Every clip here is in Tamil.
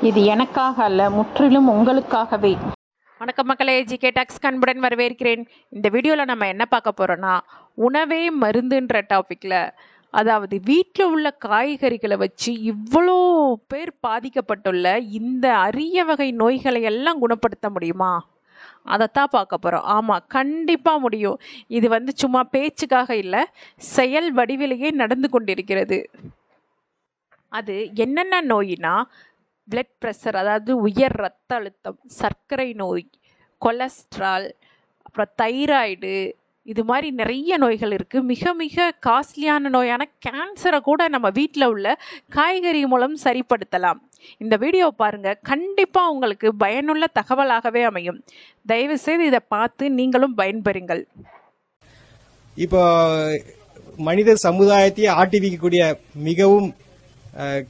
இது எனக்காக அல்ல முற்றிலும் உங்களுக்காகவே. வணக்கம் மக்களே ஜிகே டாக்ஸ் கண்புடன் வரவேற்கிறேன். இந்த வீடியோவில் நம்ம என்ன பார்க்க போகிறோன்னா உணவே மருந்துன்ற டாப்பிக்கில் அதாவது வீட்டில் உள்ள காய்கறிகளை வச்சு இவ்வளோ பேர் பாதிக்கப்பட்டுள்ள இந்த அரிய வகை நோய்களை எல்லாம் குணப்படுத்த முடியுமா? அதைத்தான் பார்க்க போகிறோம் ஆமாம் கண்டிப்பாக முடியும். இது வந்து சும்மா பேச்சுக்காக இல்லை செயல் வடிவிலேயே நடந்து கொண்டிருக்கிறது. அது என்னென்ன நோயினா பிளட் ப்ரெஷர் அதாவது உயர் ரத்த அழுத்தம் சர்க்கரை நோய் கொலஸ்ட்ரால் அப்புறம் தைராய்டு இது மாதிரி நிறைய நோய்கள் இருக்குது மிக மிக காஸ்ட்லியான நோயான கேன்சரை கூட நம்ம வீட்டில் உள்ள காய்கறி மூலம் சரிப்படுத்தலாம். இந்த வீடியோ பாருங்கள் கண்டிப்பாக உங்களுக்கு பயனுள்ள தகவலாகவே அமையும். தயவுசெய்து இதை பார்த்து நீங்களும் பயன்பெறுங்கள். இப்போ மனித சமுதாயத்தையே ஆட்டி வைக்கக்கூடிய மிகவும்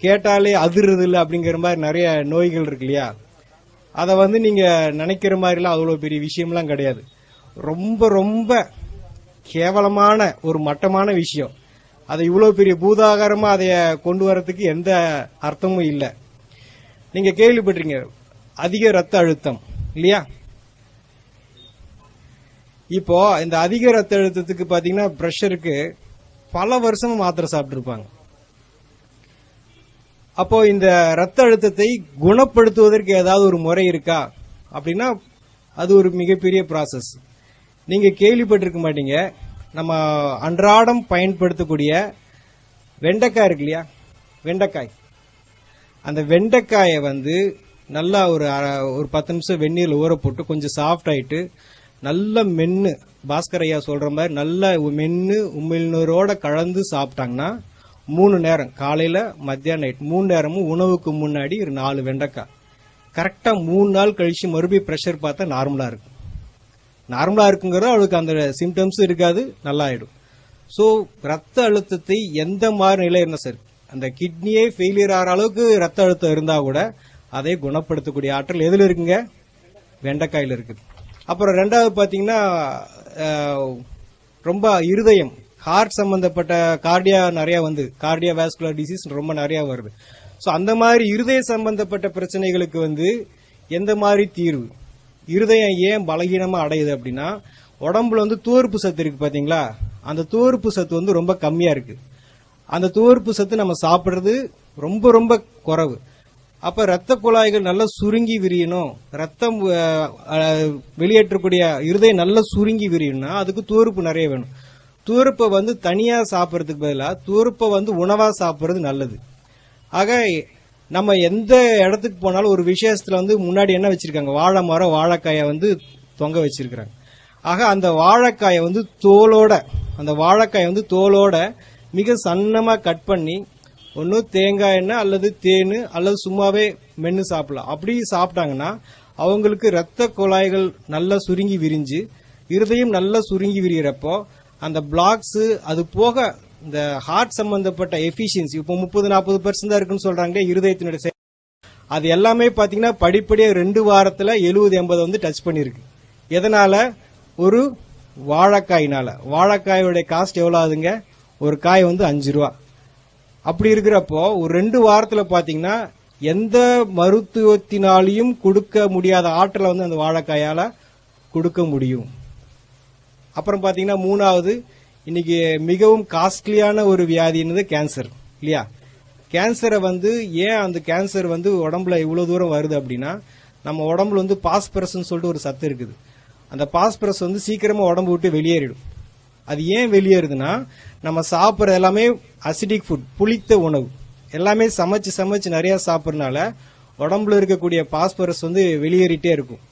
கேட்டாலே அதிர்றது இல்லை அப்படிங்கிற மாதிரி நிறைய நோய்கள் இருக்கு இல்லையா? அதை வந்து நீங்க நினைக்கிற மாதிரிலாம் அவ்வளோ பெரிய விஷயம்லாம் கிடையாது. ரொம்ப ரொம்ப கேவலமான ஒரு மட்டமான விஷயம். அதை இவ்வளோ பெரிய பூதாகாரமாக அதைய கொண்டு வரதுக்கு எந்த அர்த்தமும் இல்லை. நீங்க கேள்விப்பட்டீங்க அதிக ரத்த அழுத்தம் இல்லையா? இப்போ இந்த அதிக ரத்த அழுத்தத்துக்கு பாத்தீங்கன்னா ப்ரெஷருக்கு பல வருஷமா மாத்திரை சாப்பிட்டுருப்பாங்க. அப்போ இந்த ரத்த அழுத்தத்தை குணப்படுத்துவதற்கு ஏதாவது ஒரு முறை இருக்கா? அப்படின்னா அது ஒரு மிகப்பெரிய ப்ராசஸ் நீங்க கேள்விப்பட்டிருக்க மாட்டீங்க. நம்ம அன்றாடம் பயன்படுத்தக்கூடிய வெண்டைக்காய் இருக்கு இல்லையா? வெண்டைக்காய். அந்த வெண்டைக்காயை வந்து நல்லா ஒரு ஒரு பத்து நிமிஷம் வெந்நீரில் ஊற போட்டு கொஞ்சம் சாஃப்ட் ஆயிட்டு நல்ல மென்னு பாஸ்கர் ஐயா சொல்ற மாதிரி நல்ல மென்னு உமிழ்நூரோட கலந்து சாப்பிட்டாங்கன்னா மூணு நேரம் காலையில மத்தியானம் நைட் மூணு நேரமும் உணவுக்கு முன்னாடி ஒரு நாலு வெண்டைக்காய். கரெக்டாக மூணு நாள் கழிச்சு மறுபடியும் ப்ரெஷர் பார்த்தா நார்மலாக இருக்கும். நார்மலாக இருக்குங்கிறது அவளுக்கு அந்த சிம்டம்ஸும் இருக்காது நல்லா ஆயிடும் ஸோ ரத்த அழுத்தத்தை எந்த மாதிரி நிலை இருந்தால் சரி அந்த கிட்னியே ஃபெயிலியர் ஆகிற அளவுக்கு ரத்த அழுத்தம் இருந்தால் கூட அதை குணப்படுத்தக்கூடிய ஆற்றல் எதில் இருக்குங்க? வெண்டைக்காயில் இருக்குது. அப்புறம் ரெண்டாவது பார்த்தீங்கன்னா ரொம்ப இருதயம் ஹார்ட் சம்பந்தப்பட்ட கார்டியா நிறைய வந்து கார்டியா வேஸ்குலர் டிசீஸ் ரொம்ப நிறைய வருது. ஸோ அந்த மாதிரி இருதய சம்பந்தப்பட்ட பிரச்சனைகளுக்கு வந்து எந்த மாதிரி தீர்வு? இருதயம் ஏன் பலகீனமாக அடையுது அப்படின்னா உடம்புல வந்து தோர்ப்பு சத்து இருக்கு பார்த்தீங்களா அந்த துவர்ப்பு சத்து வந்து ரொம்ப கம்மியாக இருக்கு. அந்த தோர்ப்பு சத்து நம்ம சாப்பிட்றது ரொம்ப ரொம்ப குறைவு. அப்ப ரத்த குழாய்கள் நல்லா சுருங்கி விரியணும். ரத்தம் வெளியேற்றக்கூடிய இருதயம் நல்லா சுருங்கி விரியணும்னா அதுக்கு துவர்ப்பு நிறைய வேணும். துவர்ப்பை வந்து தனியா சாப்பிட்றதுக்கு பதிலாக துவர்ப்பை வந்து உணவா சாப்பிட்றது நல்லது. ஆக நம்ம எந்த இடத்துக்கு போனாலும் ஒரு விசேஷத்துல வந்து முன்னாடி என்ன வச்சிருக்காங்க? வாழை மரம் வாழைக்காயை வந்து தொங்க வச்சிருக்காங்க ஆக அந்த வாழைக்காயை வந்து தோலோட அந்த வாழைக்காயை வந்து தோலோட மிக சன்னமாக கட் பண்ணி ஒன்று தேங்காய் எண்ணெய் அல்லது தேன் அல்லது சும்மாவே மென்று சாப்பிடலாம். அப்படி சாப்பிட்டாங்கன்னா அவங்களுக்கு ரத்த குழாய்கள் நல்லா சுருங்கி விரிஞ்சு இருதயம் நல்லா சுருங்கி விரிகிறப்போ அந்த பிளாக்ஸ் அது போக இந்த ஹார்ட் சம்பந்தப்பட்ட எஃபிஷியன்சி இப்போ முப்பது நாற்பது பெர்சன்ட் தான் இருக்குன்னு சொல்றாங்களே இருதயத்தினுடைய அது எல்லாமே பாத்தீங்கன்னா படிப்படியாக ரெண்டு வாரத்துல எழுபது எண்பது வந்து டச் பண்ணிருக்கு. எதனால? ஒரு வாழைக்காயினால. வாழைக்காயோட காஸ்ட் எவ்வளவு ஆகுதுங்க? ஒரு காய் வந்து அஞ்சு ரூபா. அப்படி இருக்கிறப்போ ஒரு ரெண்டு வாரத்துல பாத்தீங்கன்னா எந்த மருத்துவத்தினாலையும் கொடுக்க முடியாத ஆற்றலை வந்து அந்த வாழைக்காயால கொடுக்க முடியும். அப்புறம் பார்த்தீங்கன்னா மூணாவது இன்னைக்கு மிகவும் காஸ்ட்லியான ஒரு வியாதின்றது கேன்சர் இல்லையா? கேன்சரை வந்து ஏன் அந்த கேன்சர் வந்து உடம்புல இவ்வளோ தூரம் வருது அப்படின்னா நம்ம உடம்புல வந்து பாஸ்பரஸ்ன்னு சொல்லிட்டு ஒரு சத்து இருக்குது. அந்த பாஸ்பரஸ் வந்து சீக்கிரமாக உடம்பு விட்டு வெளியேறிடும். அது ஏன் வெளியேறுதுன்னா நம்ம சாப்பிட்ற எல்லாமே அசிடிக் ஃபுட் புளித்த உணவு. எல்லாமே சமைச்சு சமைச்சு நிறையா சாப்பிட்றதுனால உடம்புல இருக்கக்கூடிய பாஸ்பரஸ் வந்து வெளியேறிட்டே இருக்கும்.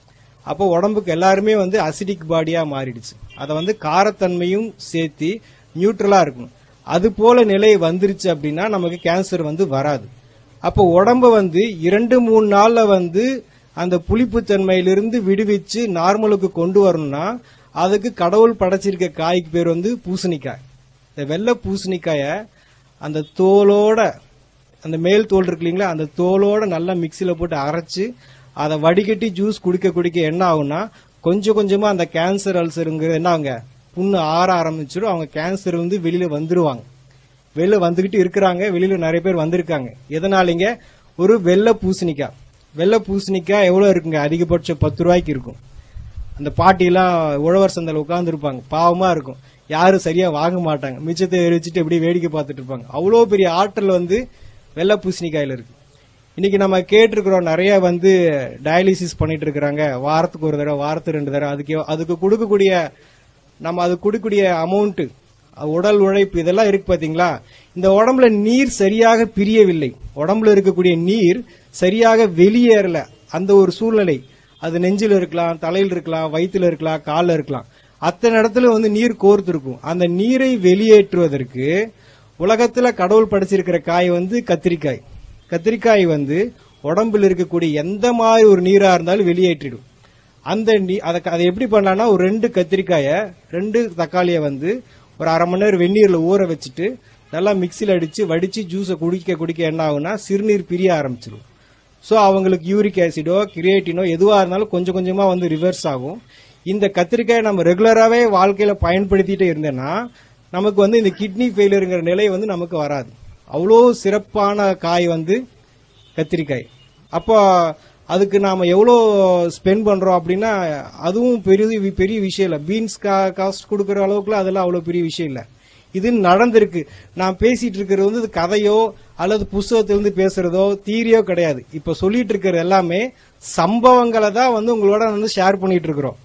அப்போ உடம்புக்கு எல்லாருமே வந்து அசிடிக் பாடியா மாறிடுச்சு. அதை வந்து காரத்தன்மையும் சேர்த்து நியூட்ரலா இருக்கணும். அது போல நிலை வந்துருச்சு அப்படின்னா நமக்கு கேன்சர் வந்து வராது. அப்போ உடம்ப வந்து இரண்டு மூணு நாள்ல வந்து அந்த புளிப்புத்தன்மையிலிருந்து விடுவிச்சு நார்மலுக்கு கொண்டு வரணும்னா அதுக்கு கடவுள் படைச்சிருக்க காய்க்கு பேர் வந்து பூசணிக்காய். இந்த வெள்ளை பூசணிக்காய அந்த தோலோட அந்த மேல் தோல் இருக்கு இல்லைங்களா அந்த தோலோட நல்லா மிக்சியில் போட்டு அரைச்சு அதை வடிகட்டி ஜூஸ் குடிக்க குடிக்க என்ன ஆகும்னா கொஞ்சம் கொஞ்சமா அந்த கேன்சர் அல்சருங்கிறது என்ன ஆகுங்க புண்ணு ஆற ஆரம்பிச்சிடும். அவங்க கேன்சர் வந்து வெளியில வந்துருவாங்க. வெளில வந்துகிட்டு இருக்கிறாங்க. வெளியில நிறைய பேர் வந்திருக்காங்க. எதனாலங்க? ஒரு வெள்ளை பூசணிக்காய். வெள்ளை பூசணிக்காய் எவ்வளோ இருக்குங்க? அதிகபட்சம் பத்து ரூபாய்க்கு இருக்கும். அந்த பாட்டிலாம் உழவர் சந்தையில் உட்காந்துருப்பாங்க பாவமா இருக்கும். யாரும் சரியா வாங்க மாட்டாங்க. மிச்சத்தை எரிச்சிட்டு அப்படியே வேடிக்கை பார்த்துட்டு இருப்பாங்க. அவ்வளோ பெரிய ஆற்றல் வந்து வெள்ளை பூசணிக்காயில இருக்கு. இன்னைக்கு நம்ம கேட்டிருக்கிறோம் நிறைய வந்து டயாலிசிஸ் பண்ணிட்டு இருக்கிறாங்க வாரத்துக்கு ஒரு தடவை வாரத்துக்கு ரெண்டு தடவை. அதுக்கு அதுக்கு கொடுக்கக்கூடிய நம்ம அது கொடுக்கக்கூடிய அமௌண்ட் உடல் உழைப்பு இதெல்லாம் இருக்கு பாத்தீங்களா? இந்த உடம்புல நீர் சரியாக பிரியவில்லை. உடம்புல இருக்கக்கூடிய நீர் சரியாக வெளியேறல. அந்த ஒரு சூழ்நிலை. அது நெஞ்சில் இருக்கலாம் தலையில் இருக்கலாம் வயிற்றுல இருக்கலாம் காலில் இருக்கலாம். அத்தனை இடத்துல வந்து நீர் கோர்த்து இருக்கும் அந்த நீரை வெளியேற்றுவதற்கு உலகத்துல கடவுள் படைச்சிருக்கிற காய் வந்து கத்திரிக்காய். கத்திரிக்காய் வந்து உடம்புல இருக்கக்கூடிய எந்த மாதிரி ஒரு நீராக இருந்தாலும் வெளியேற்றிடும். அந்த நீ அதை அதை எப்படி பண்ணலாம்னா ஒரு ரெண்டு கத்திரிக்காயை ரெண்டு தக்காளியை வந்து ஒரு அரை மணி நேரம் வெந்நீரில் ஊற வச்சுட்டு நல்லா மிக்சியில் அடித்து வடித்து ஜூஸை குடிக்க குடிக்க என்ன ஆகும்னா சிறுநீர் பிரிய ஆரம்பிச்சிடும் ஸோ அவங்களுக்கு யூரிக் ஆசிடோ கிரியேட்டினோ எதுவாக இருந்தாலும் கொஞ்சம் கொஞ்சமாக வந்து ரிவர்ஸ் ஆகும். இந்த கத்திரிக்காயை நம்ம ரெகுலராகவே வாழ்க்கையில் பயன்படுத்திகிட்டே இருந்தேன்னா நமக்கு வந்து இந்த கிட்னி ஃபெயிலியருங்கிற நிலை வந்து நமக்கு வராது. அவ்வளோ சிறப்பான காய் வந்து கத்திரிக்காய். அப்போ அதுக்கு நாம் எவ்வளோ ஸ்பெண்ட் பண்ணுறோம் அப்படின்னா அதுவும் பெரிய பெரிய விஷயம் இல்லை. பீன்ஸ் கா காஸ்ட் கொடுக்குற அளவுக்குலாம் அதெல்லாம் அவ்வளோ பெரிய விஷயம் இல்லை. இது நடந்திருக்கு. நான் பேசிட்டு இருக்கிறது வந்து கதையோ அல்லது புஸ்தகத்திலிருந்து பேசுறதோ தீரியோ கிடையாது. இப்போ சொல்லிட்டு இருக்கிறது எல்லாமே சம்பவங்களை தான் வந்து உங்களோட வந்து ஷேர் பண்ணிட்டு இருக்கிறோம்.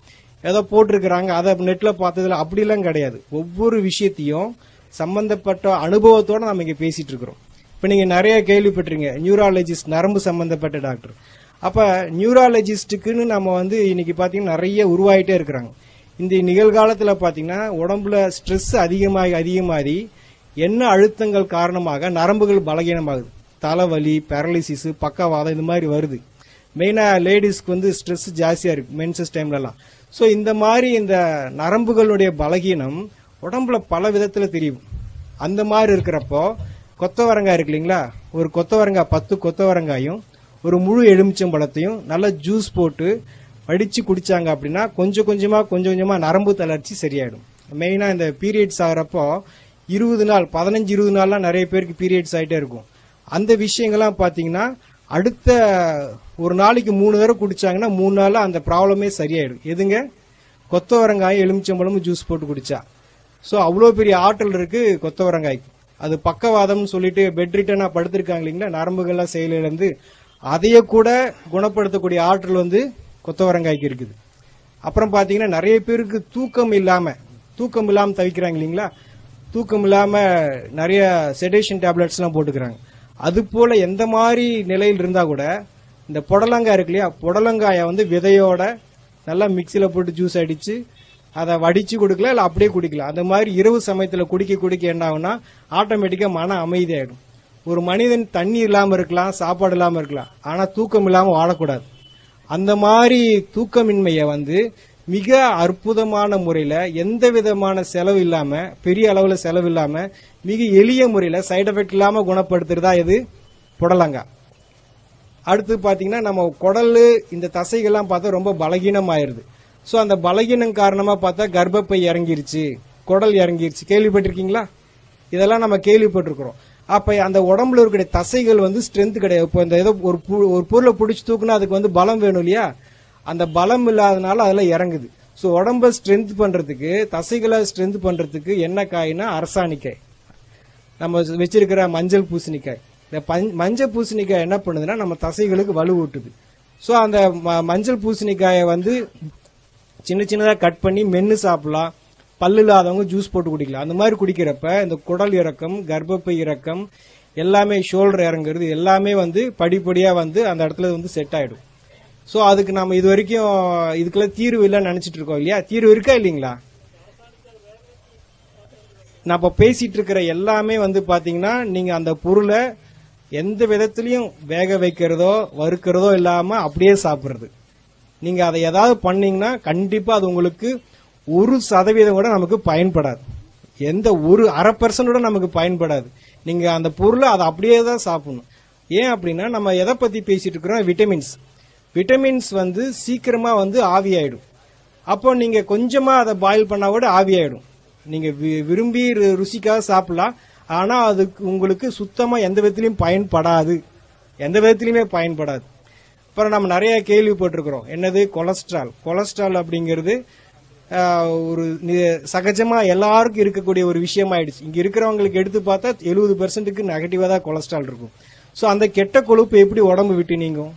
ஏதோ போட்டிருக்கிறாங்க. அதை நெட்டில் பார்த்ததுல அப்படிலாம் கிடையாது. ஒவ்வொரு விஷயத்தையும் சம்பந்தப்பட்ட அனுபவத்தோட நம்ம இங்க பேசிட்டு இருக்கிறோம். இப்ப நீங்க நிறைய கேள்விப்பட்டிருங்க நியூராலஜிஸ்ட் நரம்பு சம்பந்தப்பட்ட டாக்டர். அப்ப நியூராலஜிஸ்டுக்குன்னு நம்ம வந்து இன்னைக்கு பாத்தீங்கன்னா நிறைய உருவாயிட்டே இருக்கிறாங்க. இந்த நிகழ்காலத்துல பாத்தீங்கன்னா உடம்புல ஸ்ட்ரெஸ் அதிகமாகி அதிகமாகி என்ன அழுத்தங்கள் காரணமாக நரம்புகள் பலகீனமாகுது. தலைவலி பேரலிசிஸ் பக்கவாதம் இந்த மாதிரி வருது. மெயினா லேடிஸ்க்கு வந்து ஸ்ட்ரெஸ் ஜாஸ்தியா இருக்கு மென்சஸ் டைம்லலாம் ஸோ இந்த மாதிரி இந்த நரம்புகளுடைய பலகீனம் உடம்புல பல விதத்துல தெரியும். அந்த மாதிரி இருக்கிறப்போ கொத்தவரங்காய் இருக்கு இல்லைங்களா? ஒரு கொத்தவரங்காய் பத்து கொத்தவரங்காயும் ஒரு முழு எலுமிச்சம்பழத்தையும் நல்லா ஜூஸ் போட்டு வடிச்சு குடிச்சாங்க அப்படின்னா கொஞ்சம் கொஞ்சமா கொஞ்சம் கொஞ்சமா நரம்பு தளர்ச்சி சரியாயிடும். மெயினா இந்த பீரியட்ஸ் ஆகிறப்போ இருபது நாள் பதினஞ்சு இருபது நாள்லாம் நிறைய பேருக்கு பீரியட்ஸ் ஆகிட்டே இருக்கும். அந்த விஷயங்கள்லாம் பார்த்தீங்கன்னா அடுத்த ஒரு நாளைக்கு மூணு தடவை குடிச்சாங்கன்னா மூணு நாளில் அந்த ப்ராப்ளமே சரியாயிடும். எதுங்க? கொத்தவரங்காய் எலுமிச்சம்பழமும் ஜூஸ் போட்டு குடிச்சா. ஸோ அவ்வளோ பெரிய ஆற்றல் இருக்கு கொத்தவரங்காய்க்கு. அது பக்கவாதம்னு சொல்லிட்டு பெட் ரிட்டனாக படுத்திருக்காங்க இல்லைங்களா? நரம்புகள்லாம் செயலிழந்து அதையே கூட குணப்படுத்தக்கூடிய ஆற்றல் வந்து கொத்தவரங்காய்க்கு இருக்குது. அப்புறம் பார்த்தீங்கன்னா நிறைய பேருக்கு தூக்கம் இல்லாமல் தூக்கம் இல்லாமல் தவிக்கிறாங்க இல்லைங்களா? தூக்கம் இல்லாமல் நிறைய செடேஷன் டேப்லெட்ஸ்லாம் போட்டுக்கிறாங்க. அது போல எந்த மாதிரி நிலையில் இருந்தால் கூட இந்த புடலங்காய் இருக்கு இல்லையா? புடலங்காயை வந்து விதையோட நல்லா மிக்சியில் போட்டு ஜூஸ் அடித்து அதை வடிச்சு கொடுக்கல இல்ல அப்படியே குடிக்கலாம் அந்த மாதிரி இரவு சமயத்துல குடிக்க குடிக்க என்ன ஆகும்னா ஆட்டோமேட்டிக்கா மன அமைதியாயிடும். ஒரு மனிதன் தண்ணி இல்லாம இருக்கலாம் சாப்பாடு இல்லாம இருக்கலாம் ஆனா தூக்கம் இல்லாம வாழக்கூடாது. அந்த மாதிரி தூக்கமின்மையை வந்து மிக அற்புதமான முறையில எந்த விதமான செலவு இல்லாம பெரிய அளவுல செலவு இல்லாம மிக எளிய முறையில சைடு எஃபெக்ட் இல்லாம குணப்படுத்துறதா இது புடலங்காய். அடுத்து பாத்தீங்கன்னா நம்ம குடல் இந்த தசைகள்லாம் பார்த்தா ரொம்ப பலகீனமாயிருது. ஸோ அந்த பலகீனம் காரணமாக பார்த்தா கர்ப்பப்பை இறங்கிருச்சு குடல் இறங்கிருச்சு. கேள்விப்பட்டிருக்கீங்களா? இதெல்லாம் நம்ம கேள்விப்பட்டிருக்கிறோம். அப்போ அந்த உடம்புல இருக்கிற தசைகள் வந்து ஸ்ட்ரென்த் கிடையாது. இப்போ இந்த ஏதோ ஒரு ஒரு பொருளை பிடிச்சி தூக்குனா அதுக்கு வந்து பலம் வேணும் இல்லையா? அந்த பலம் இல்லாதனால அதெல்லாம் இறங்குது. ஸோ உடம்ப ஸ்ட்ரென்த் பண்ணுறதுக்கு தசைகளை ஸ்ட்ரென்த் பண்ணுறதுக்கு என்ன காய்னா அரசாணிக்காய். நம்ம வச்சிருக்கிற மஞ்சள் பூசணிக்காய். இந்த மஞ்சள் பூசணிக்காய் என்ன பண்ணுதுன்னா நம்ம தசைகளுக்கு வலு ஊட்டுது ஸோ அந்த ம- மஞ்சள் பூசணிக்காயை வந்து சின்ன சின்னதாக கட் பண்ணி மென்று சாப்பிடலாம். பல்லு இல்லாதவங்க ஜூஸ் போட்டு குடிக்கலாம். அந்த மாதிரி குடிக்கிறப்ப இந்த குடல் இறக்கம் கர்ப்பப்பை இறக்கம் எல்லாமே ஷோல்டர் இறங்குறது எல்லாமே வந்து படிப்படியாக வந்து அந்த இடத்துல வந்து செட் ஆகிடும் ஸோ அதுக்கு நம்ம இது வரைக்கும் இதுக்கெல்லாம் தீர்வு இல்லைன்னு நினச்சிட்டு இருக்கோம் இல்லையா? தீர்வு இருக்கா இல்லைங்களா? நான் இப்போ பேசிட்டு இருக்கிற எல்லாமே வந்து பார்த்தீங்கன்னா நீங்கள் அந்த பொருளை எந்த விதத்துலையும் வேக வைக்கிறதோ வறுக்கிறதோ இல்லாமல் அப்படியே சாப்பிட்றது. நீங்க அதை ஏதாவது பண்ணீங்கன்னா கண்டிப்பா அது உங்களுக்கு ஒரு சதவீதம் கூட நமக்கு பயன்படாது. எந்த ஒரு அரை பர்சன்ட் கூட நமக்கு பயன்படாது. நீங்க அந்த பொருளை அதை அப்படியே தான் சாப்பிடணும். ஏன் அப்படின்னா நம்ம எதை பத்தி பேசிட்டு இருக்கிறோம்? விட்டமின்ஸ். விட்டமின்ஸ் வந்து சீக்கிரமா வந்து ஆவியாயிடும். அப்போ நீங்க கொஞ்சமா அதை பாயில் பண்ணா கூட ஆவியாயிடும். நீங்க வி- விரும்பி ருசிக்காக சாப்பிடலாம். ஆனா அதுக்கு உங்களுக்கு சுத்தமா எந்த விதத்திலையும் பயன்படாது. எந்த விதத்திலையுமே பயன்படாது. அப்புறம் நம்ம நிறைய கேள்விப்பட்டிருக்கிறோம். என்னது? கொலஸ்ட்ரால். கொலஸ்ட்ரால் அப்படிங்கிறது ஒரு சகஜமா எல்லாருக்கும் இருக்கக்கூடிய ஒரு விஷயம் ஆயிடுச்சு இங்க இருக்கிறவங்களுக்கு எடுத்து பார்த்தா எழுபது பெர்சென்ட்டுக்கு நெகட்டிவா தான் கொலஸ்ட்ரால் இருக்கும். ஸோ அந்த கெட்ட கொழுப்பு எப்படி உடம்பு விட்டு நீங்கும்?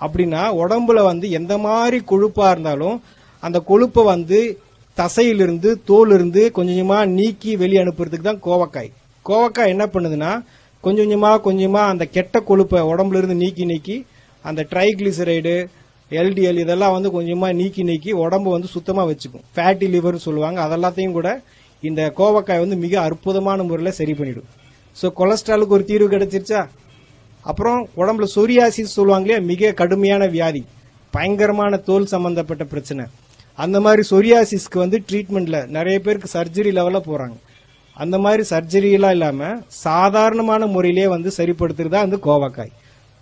அப்படின்னா உடம்புல வந்து எந்த மாதிரி கொழுப்பா இருந்தாலும் அந்த கொழுப்பை வந்து தசையிலிருந்து தோலிருந்து கொஞ்சம் கொஞ்சமா நீக்கி வெளியே அனுப்புறதுக்கு தான் கோவக்காய். கோவக்காய் என்ன பண்ணுதுன்னா கொஞ்சம் கொஞ்சமா கொஞ்சமா அந்த கெட்ட கொழுப்பை உடம்புல இருந்து நீக்கி நீக்கி அந்த ட்ரைகிளிசரைடு எல்டிஎல் இதெல்லாம் வந்து கொஞ்சமா நீக்கி நீக்கி உடம்பு வந்து சுத்தமா வச்சுக்கும். ஃபேட்டி லிவர்னு சொல்லுவாங்க. அதெல்லாத்தையும் கூட இந்த கோவக்காய் வந்து மிக அற்புதமான முறையில் சரி பண்ணிடும். ஸோ கொலஸ்ட்ராலுக்கு ஒரு தீர்வு கிடைச்சிருச்சா? அப்புறம் உடம்புல சொரியாசிஸ் சொல்லுவாங்க இல்லையா? மிக கடுமையான வியாதி. பயங்கரமான தோல் சம்பந்தப்பட்ட பிரச்சனை. அந்த மாதிரி சொரியாசிஸ்க்கு வந்து ட்ரீட்மெண்ட்ல நிறைய பேருக்கு சர்ஜரி லெவலில் போறாங்க. அந்த மாதிரி சர்ஜரியெல்லாம் இல்லாமல் சாதாரணமான முறையிலே வந்து சரிப்படுத்துறது தான் அந்த கோவக்காய்.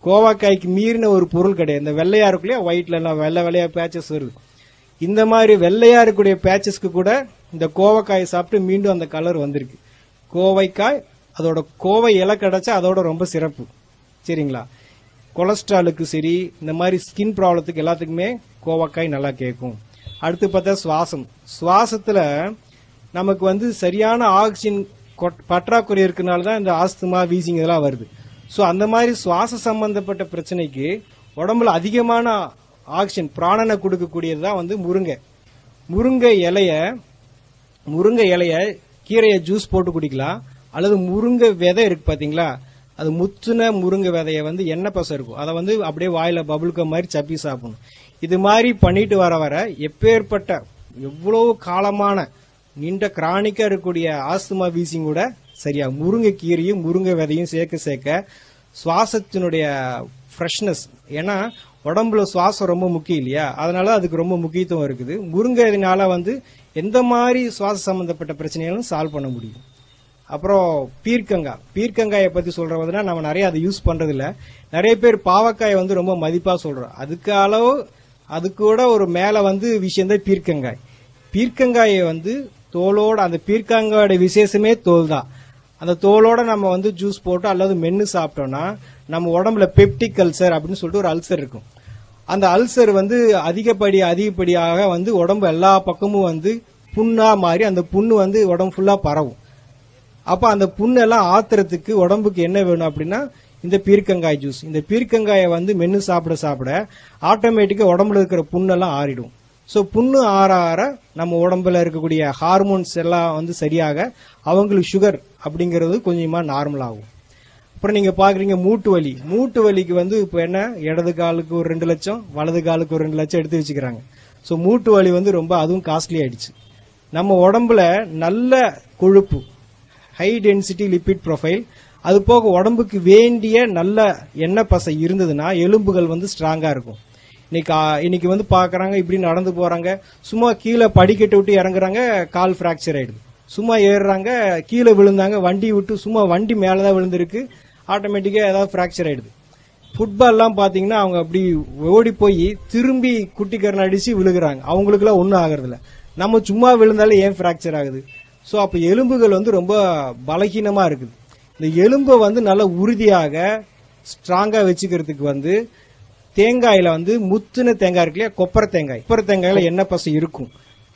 கோவாக்காய்க்கு மீறின ஒரு பொருள் கிடையாது. இந்த வெள்ளையா இருக்கும் இல்லையா ஒயிட்ல எல்லாம் வெள்ளை வெள்ளையா பேச்சஸ் வருது. இந்த மாதிரி வெள்ளையா இருக்கக்கூடிய பேச்சஸ்க்கு கூட இந்த கோவக்காயை சாப்பிட்டு மீண்டும் அந்த கலர் வந்திருக்கு. கோவைக்காய் அதோட கோவை இலை கிடைச்சா அதோட ரொம்ப சிறப்பு. சரிங்களா? கொலஸ்ட்ராலுக்கு சரி இந்த மாதிரி ஸ்கின் ப்ராப்ளத்துக்கு எல்லாத்துக்குமே கோவக்காய் நல்லா கேட்கும். அடுத்து பார்த்தா சுவாசம். சுவாசத்துல நமக்கு வந்து சரியான ஆக்சிஜன் கொட்- பற்றாக்குறை இருக்கிறனால தான் இந்த ஆஸ்துமா வீசிங் இதெல்லாம் வருது. ஸோ அந்த மாதிரி சுவாச சம்பந்தப்பட்ட பிரச்சனைக்கு உடம்புல அதிகமான ஆக்சிஜன் பிராணனை கொடுக்கக்கூடியது தான் வந்து முருங்கை. முருங்கை இலைய முருங்கை இலைய கீரையை ஜூஸ் போட்டு குடிக்கலாம். அல்லது முருங்கை விதை இருக்கு பார்த்தீங்களா அது முத்துன முருங்கை விதையை வந்து எண்ணெய் பசம் இருக்கும். அதை வந்து அப்படியே வாயில பபுளுக்க மாதிரி சப்பி சாப்பிடணும். இது மாதிரி பண்ணிட்டு வர வர எப்பேற்பட்ட எவ்வளோ காலமான நீண்ட கிராணிக்காக இருக்கக்கூடிய ஆஸ்துமா வீசிங் கூட சரியா? முருங்கைக்கீரையும் முருங்கை விதையும் சேர்க்க சேர்க்க சுவாசத்தினுடைய ஃப்ரெஷ்னஸ் ஏன்னா உடம்புல சுவாசம் ரொம்ப முக்கியம் இல்லையா? அதனால அதுக்கு ரொம்ப முக்கியத்துவம் இருக்குது. முருங்கைனால வந்து எந்த மாதிரி சுவாச சம்பந்தப்பட்ட பிரச்சனைகளும் சால்வ் பண்ண முடியும். அப்புறம் பீர்க்கங்காய் பீர்க்கங்காயை பத்தி சொல்றதுனா நம்ம நிறைய அதை யூஸ் பண்றது இல்ல நிறைய பேர் பாவக்காயை வந்து ரொம்ப மதிப்பா சொல்றோம் அதுக்கு அளவு அது கூட ஒரு மேல வந்து விஷயம் தான் பீர்க்கங்காய். பீர்க்கங்காயை வந்து தோலோட அந்த பீர்க்கங்காயோட விசேஷமே தோல் தான். அந்த தோலோட நம்ம வந்து ஜூஸ் போட்டு அல்லது மென்னு சாப்பிட்டோம்னா நம்ம உடம்புல பெப்டிக் அல்சர் அப்படின்னு சொல்லிட்டு ஒரு அல்சர் இருக்கும். அந்த அல்சர் வந்து அதிகப்படி அதிகப்படியாக வந்து உடம்பு எல்லா பக்கமும் வந்து புண்ணா மாறி அந்த புண்ணு வந்து உடம்பு ஃபுல்லா பரவும். அப்ப அந்த புண்ணெல்லாம் ஆத்துறதுக்கு உடம்புக்கு என்ன வேணும் அப்படின்னா இந்த பீர்க்கங்காய் ஜூஸ் இந்த பீர்க்கங்காயை வந்து மென்னு சாப்பிட சாப்பிட ஆட்டோமேட்டிக்கா உடம்புல இருக்கிற புண்ணெல்லாம் ஆறிடும். ஸோ புண்ணு ஆற ஆற நம்ம உடம்புல இருக்கக்கூடிய ஹார்மோன்ஸ் எல்லாம் வந்து சரியாக அவங்களுக்கு சுகர் அப்படிங்கிறது கொஞ்சமாக நார்மல் ஆகும். அப்புறம் நீங்கள் பார்க்குறீங்க மூட்டு வலி. மூட்டு வலிக்கு வந்து இப்போ என்ன? இடது காலுக்கு ஒரு ரெண்டு லட்சம் வலது காலுக்கு ஒரு ரெண்டு லட்சம் எடுத்து வச்சுக்கிறாங்க. ஸோ மூட்டு வலி வந்து ரொம்ப அதுவும் காஸ்ட்லி ஆயிடுச்சு. நம்ம உடம்புல நல்ல கொழுப்பு ஹை டென்சிட்டி லிப்பிட் ப்ரொஃபைல் அது போக உடம்புக்கு வேண்டிய நல்ல எண்ணெய் பசை இருந்ததுன்னா எலும்புகள் வந்து ஸ்ட்ராங்காக இருக்கும். இன்னைக்கு இன்னைக்கு வந்து பாக்குறாங்க இப்படி நடந்து போறாங்க. சும்மா கீழே படிக்கட்டு விட்டு இறங்குறாங்க கால் ஃபிராக்சர் ஆயிடுது. சும்மா ஏறுறாங்க கீழே விழுந்தாங்க வண்டி விட்டு சும்மா வண்டி மேலதான் விழுந்திருக்கு. ஆட்டோமேட்டிக்கா ஏதாவது ஃப்ராக்சர் ஆயிடுது. ஃபுட்பால்லாம் பாத்தீங்கன்னா அவங்க அப்படி ஓடி போய் திரும்பி குட்டிக்கரணை அடிச்சு விழுகுறாங்க. அவங்களுக்குலாம் ஒன்றும் ஆகிறதில்ல. நம்ம சும்மா விழுந்தாலே ஏன் ஃப்ராக்சர் ஆகுது? ஸோ அப்போ எலும்புகள் வந்து ரொம்ப பலகீனமாக இருக்குது. இந்த எலும்பை வந்து நல்லா உறுதியாக ஸ்ட்ராங்காக வச்சுக்கிறதுக்கு வந்து தேங்காயில வந்து முத்துன தேங்காய் இருக்கு இல்லையா? கொப்பரை தேங்காய். கொப்பரை தேங்காயில எண்ணெய் பசு இருக்கும்?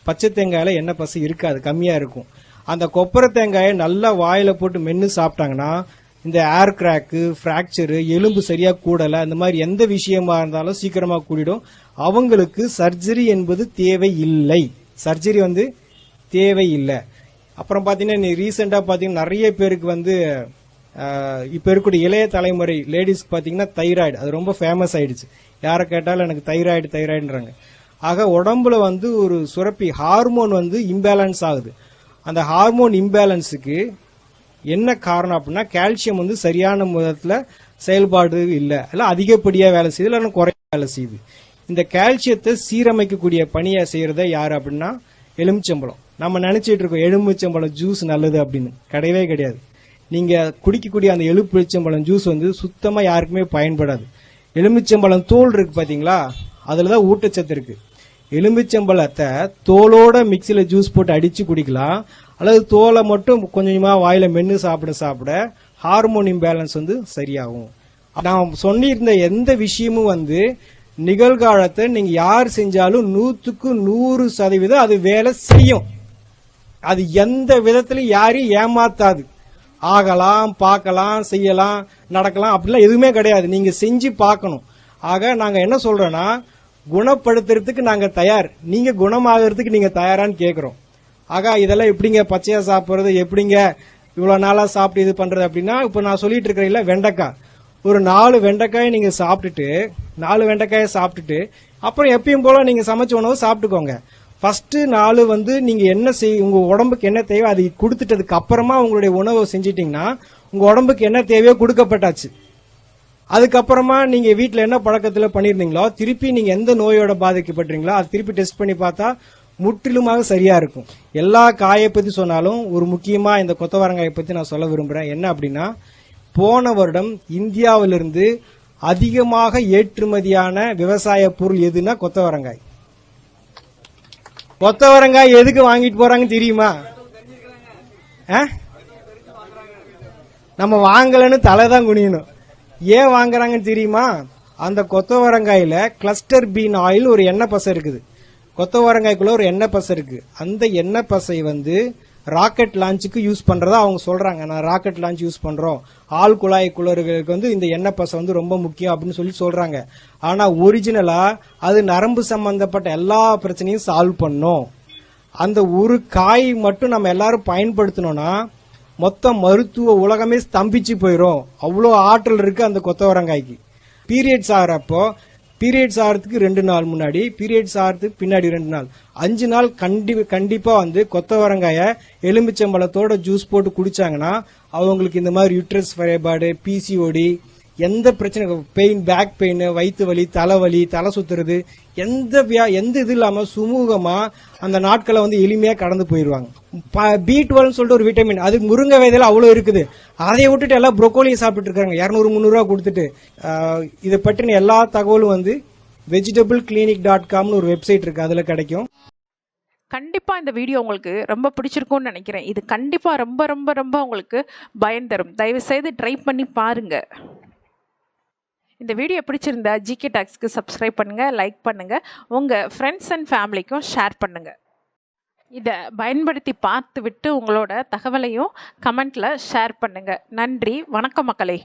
பச்சை தேங்காயில எண்ணெய் பசு இருக்காது? கம்மியா இருக்கும். அந்த கொப்பரை தேங்காயை நல்லா வாயில போட்டு மென்று சாப்பிட்டாங்கன்னா இந்த ஏர் கிராக்கு ஃப்ராக்சரு எலும்பு சரியா கூடலை அந்த மாதிரி எந்த விஷயமா இருந்தாலும் சீக்கிரமா கூடிடும். அவங்களுக்கு சர்ஜரி என்பது தேவை இல்லை சர்ஜரி வந்து தேவை இல்லை அப்புறம் பார்த்தீங்கன்னா நீ ரீசெண்டாக பார்த்தீங்கன்னா நிறைய பேருக்கு வந்து இப்போ இருக்கக்கூடிய இளைய தலைமுறை லேடிஸ்க்கு பார்த்தீங்கன்னா தைராய்டு அது ரொம்ப ஃபேமஸ் ஆயிடுச்சு. யாரை கேட்டாலும் எனக்கு தைராய்டு தைராய்டுன்றாங்க ஆக உடம்புல வந்து ஒரு சுரப்பி ஹார்மோன் வந்து இம்பேலன்ஸ் ஆகுது. அந்த ஹார்மோன் இம்பேலன்ஸுக்கு என்ன காரணம் அப்படின்னா கால்சியம் வந்து சரியான விதத்தில் செயல்பாடு இல்லை. இல்லை அதிகப்படியாக வேலை செய்யுது இல்லைன்னா குறைய வேலை செய்யுது. இந்த கால்சியத்தை சீரமைக்கக்கூடிய பணியை செய்கிறத யார் அப்படின்னா எலுமிச்சம்பழம். நம்ம நினச்சிட்டு இருக்கோம் எலுமிச்சம்பழம் ஜூஸ் நல்லது அப்படின்னு. கிடையவே கிடையாது. நீங்க குடிக்கக்கூடிய அந்த எலுமிச்சம்பழம் ஜூஸ் வந்து சுத்தமா யாருக்குமே பயன்படாது. எலுமிச்சம்பழம் தோல் இருக்கு பாத்தீங்களா? அதுலதான் ஊட்டச்சத்து இருக்கு. எலுமிச்சம்பழத்தை தோலோட மிக்சியில ஜூஸ் போட்டு அடிச்சு குடிக்கலாம். அல்லது தோலை மட்டும் கொஞ்சம் கொஞ்சமா வாயில மென்னு சாப்பிட சாப்பிட ஹார்மோன் இம்பேலன்ஸ் வந்து சரியாகும். நான் சொல்லியிருந்த எந்த விஷயமும் வந்து நிகழ்காலத்தை நீங்க யார் செஞ்சாலும் நூத்துக்கு நூறு சதவீதம் அது வேலை செய்யும். அது எந்த விதத்திலும் யாரையும் ஏமாத்தாது. ஆகலாம் பார்க்கலாம் செய்யலாம் நடக்கலாம் அப்படிலாம் எதுவுமே கிடையாது. நீங்க செஞ்சு பார்க்கணும். ஆக நாங்க என்ன சொல்றோம்னா குணப்படுத்துறதுக்கு நாங்க தயார். நீங்க குணமாகறதுக்கு நீங்க தயாரான்னு கேட்குறோம் ஆக இதெல்லாம் எப்படிங்க பச்சையா சாப்பிட்றது? எப்படிங்க இவ்வளோ நாளாக சாப்பிட்டு இது பண்றது அப்படின்னா இப்போ நான் சொல்லிட்டு இருக்கிறேன்ல வெண்டைக்காய். ஒரு நாலு வெண்டைக்காயை நீங்க சாப்பிட்டுட்டு நாலு வெண்டைக்காயை சாப்பிட்டுட்டு அப்புறம் எப்பயும் போல நீங்க சமைச்ச உணவு சாப்பிட்டுக்கோங்க. ஃபர்ஸ்ட் நாள் வந்து நீங்க என்ன செய் உங்க உடம்புக்கு என்ன தேவையோ அதை கொடுத்துட்டதுக்கு அப்புறமா உங்களுடைய உணவை செஞ்சிட்டீங்கன்னா உங்க உடம்புக்கு என்ன தேவையோ கொடுக்கப்பட்டாச்சு. அதுக்கப்புறமா நீங்க வீட்டில் என்ன பழக்கத்தில் பண்ணியிருந்தீங்களோ திருப்பி நீங்க எந்த நோயோட பாதிக்கப்பட்டீங்களோ அது திருப்பி டெஸ்ட் பண்ணி பார்த்தா முற்றிலுமாக சரியா இருக்கும். எல்லா காயை பத்தி சொன்னாலும் ஒரு முக்கியமா இந்த கொத்தவரங்காயை பத்தி நான் சொல்ல விரும்புறேன். என்ன அப்படின்னா போன வருடம் இந்தியாவிலிருந்து அதிகமாக ஏற்றுமதியான விவசாய பொருள் எதுனா கொத்தவரங்காய். கொத்தவரங்காய் எதுக்கு வாங்கிட்டு போறாங்கன்னு தெரியுமா? ஆ? நம்ம வாங்கலன்னு தலை தான் குனியணும். ஏன் வாங்குறாங்கன்னு தெரியுமா? அந்த கொத்தவரங்காயில கிளஸ்டர் பீன் ஆயில் ஒரு எண்ணெய் பசை இருக்குது. கொத்தவரங்காய்க்குள்ள ஒரு எண்ணெய் பசை இருக்கு. அந்த எண்ணெய் பசை வந்து ராக்கெட் லான்ச்சுக்கு யூஸ் பண்றதா அவங்க சொல்றாங்க. நான் ராக்கெட் லான்ச் யூஸ் பண்றோம். ஆள் குழாய் குளறுகளுக்கு வந்து இந்த எண்ணெய் பசை வந்து ரொம்ப முக்கியம் அப்படின்னு சொல்லி சொல்றாங்க. ஆனா ஒரிஜினலா அது நரம்பு சம்பந்தப்பட்ட எல்லா பிரச்சனையும் சால்வ் பண்ணும். அந்த ஒரு காய் மட்டும் நம்ம எல்லாரும் பயன்படுத்தணும்னா மொத்த மருத்துவ உலகமே ஸ்தம்பிச்சு போயிடும் அவ்வளோ ஆற்றல் இருக்கு அந்த கொத்தவரங்காய்க்கு. பீரியட்ஸ் ஆகிறப்போ பீரியட்ஸ் ஆகிறதுக்கு ரெண்டு நாள் முன்னாடி பீரியட்ஸ் ஆகிறதுக்கு பின்னாடி ரெண்டு நாள். அஞ்சு நாள் கண்டி கண்டிப்பாக வந்து கொத்தவரங்காயை எலுமிச்சம்பழத்தோட ஜூஸ் போட்டு குடிச்சாங்கன்னா அவங்களுக்கு இந்த மாதிரி யூட்ரஸ் வரைபாடு பிசிஓடி எந்த பிரச்சனை பெயின் பேக் பெயின் வயிற்று வலி தலைவலி தலை சுத்துறது எந்த வியா- எந்த இது இல்லாமல் சுமூகமா அந்த நாட்களை வந்து எளிமையா கடந்து போயிடுவாங்க. பி டுவெல் சொல்லிட்டு ஒரு விட்டமின் அது முருங்கை விதையில் அவ்வளோ இருக்குது. அதை விட்டுட்டு எல்லாம் ப்ரொக்கோலியை சாப்பிட்டு இருக்காங்க. இரநூறு முந்நூறுரூவா கொடுத்துட்டு. இதை பற்றின எல்லா தகவலும் வந்து வெஜிடபிள் கிளினிக் டாட் காம்னு ஒரு வெப்சைட் இருக்கு. அதில் கிடைக்கும். கண்டிப்பாக இந்த வீடியோ உங்களுக்கு ரொம்ப பிடிச்சிருக்கும்னு நினைக்கிறேன். இது கண்டிப்பாக ரொம்ப ரொம்ப ரொம்ப உங்களுக்கு பயன் தரும். தயவுசெய்து ட்ரை பண்ணி பாருங்கள் இந்த வீடியோ பிடிச்சிருந்தா ஜிகே டாக்ஸ்க்கு சப்ஸ்கிரைப் பண்ணுங்கள் லைக் பண்ணுங்கள் உங்கள் ஃப்ரெண்ட்ஸ் அண்ட் ஃபேமிலிக்கும் ஷேர் பண்ணுங்கள் இதை பயன்படுத்தி பார்த்து விட்டு உங்களோட தகவலையும் கமெண்ட்டில் ஷேர் பண்ணுங்கள் நன்றி வணக்கம் மக்களே.